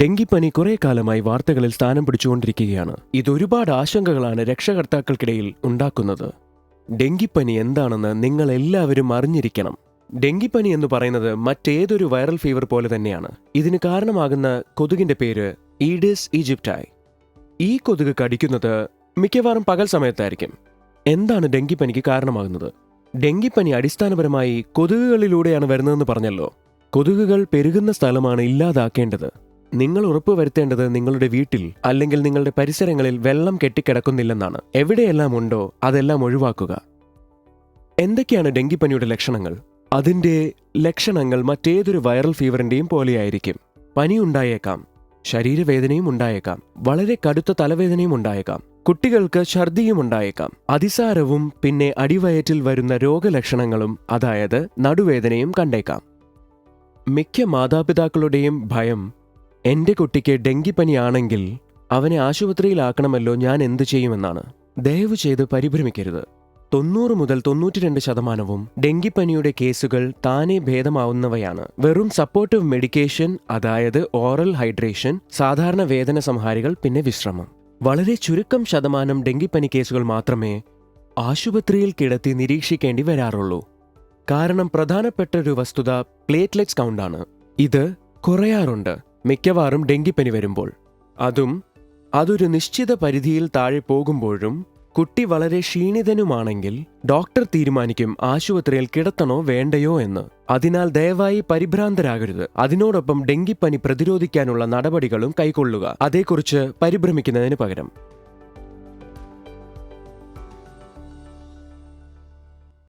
ഡെങ്കിപ്പനി കുറെ കാലമായി വാർത്തകളിൽ സ്ഥാനം പിടിച്ചുകൊണ്ടിരിക്കുകയാണ്. ഇതൊരുപാട് ആശങ്കകളാണ് രക്ഷകർത്താക്കൾക്കിടയിൽ ഉണ്ടാക്കുന്നത്. ഡെങ്കിപ്പനി എന്താണെന്ന് നിങ്ങൾ എല്ലാവരും അറിഞ്ഞിരിക്കണം. ഡെങ്കിപ്പനി എന്ന് പറയുന്നത് മറ്റേതൊരു വൈറൽ ഫീവർ പോലെ തന്നെയാണ്. ഇതിന് കാരണമാകുന്ന കൊതുകിന്റെ പേര് ഈഡിസ് ഈജിപ്റ്റായി. ഈ കൊതുക് കടിക്കുന്നത് മിക്കവാറും പകൽ സമയത്തായിരിക്കും. എന്താണ് ഡെങ്കിപ്പനിക്ക് കാരണമാകുന്നത്? ഡെങ്കിപ്പനി അടിസ്ഥാനപരമായി കൊതുകുകളിലൂടെയാണ് വരുന്നതെന്ന് പറഞ്ഞല്ലോ. കൊതുകുകൾ പെരുകുന്ന സ്ഥലമാണ് ഇല്ലാതാക്കേണ്ടത്. നിങ്ങൾ ഉറപ്പുവരുത്തേണ്ടത് നിങ്ങളുടെ വീട്ടിൽ അല്ലെങ്കിൽ നിങ്ങളുടെ പരിസരങ്ങളിൽ വെള്ളം കെട്ടിക്കിടക്കുന്നില്ലെന്നാണ്. എവിടെയെല്ലാം ഉണ്ടോ അതെല്ലാം ഒഴിവാക്കുക. എന്തൊക്കെയാണ് ഡെങ്കിപ്പനിയുടെ ലക്ഷണങ്ങൾ? അതിന്റെ ലക്ഷണങ്ങൾ മറ്റേതൊരു വൈറൽ ഫീവറിന്റെയും പോലെയായിരിക്കും. പനി ഉണ്ടായേക്കാം ശരീരവേദനയും ഉണ്ടായേക്കാം വളരെ കടുത്ത തലവേദനയും ഉണ്ടായേക്കാം കുട്ടികൾക്ക് ഛർദിയും ഉണ്ടായേക്കാം അതിസാരവും പിന്നെ അടിവയറ്റിൽ വരുന്ന രോഗലക്ഷണങ്ങളും അതായത് നടുവേദനയും കണ്ടേക്കാം. മിക്ക മാതാപിതാക്കളുടെയും ഭയം എന്റെ കുട്ടിക്ക് ഡെങ്കിപ്പനിയാണെങ്കിൽ അവനെ ആശുപത്രിയിലാക്കണമല്ലോ ഞാൻ എന്തു ചെയ്യുമെന്നാണ്. ദയവ് ചെയ്ത് പരിഭ്രമിക്കരുത്. തൊണ്ണൂറ് മുതൽ തൊണ്ണൂറ്റിരണ്ട് ശതമാനവും ഡെങ്കിപ്പനിയുടെ കേസുകൾ താനെ ഭേദമാവുന്നവയാണ്. വെറും സപ്പോർട്ടീവ് മെഡിക്കേഷൻ അതായത് ഓറൽ ഹൈഡ്രേഷൻ സാധാരണ വേദന സംഹാരികൾ പിന്നെ വിശ്രമം. വളരെ ചുരുക്കം ശതമാനം ഡെങ്കിപ്പനി കേസുകൾ മാത്രമേ ആശുപത്രിയിൽ കിടത്തി നിരീക്ഷിക്കേണ്ടി വരാറുള്ളൂ. കാരണം പ്രധാനപ്പെട്ട ഒരു വസ്തുത പ്ലേറ്റ്ലെറ്റ്സ് കൗണ്ടാണ് ഇത് കുറയാറുണ്ട്. മിക്കവാറും ഡെങ്കിപ്പനി വരുമ്പോൾ. അതും അതൊരു നിശ്ചിത പരിധിയിൽ താഴെ പോകുമ്പോഴും കുട്ടി വളരെ ക്ഷീണിതനുമാണെങ്കിൽ ഡോക്ടർ തീരുമാനിക്കും ആശുപത്രിയിൽ കിടത്തണോ വേണ്ടയോ എന്ന്. അതിനാൽ ദയവായി പരിഭ്രാന്തരാകരുത്. അതിനോടൊപ്പം ഡെങ്കിപ്പനി പ്രതിരോധിക്കാനുള്ള നടപടികളും കൈക്കൊള്ളുക. അതേക്കുറിച്ച് പരിഭ്രമിക്കുന്നതിന് പകരം.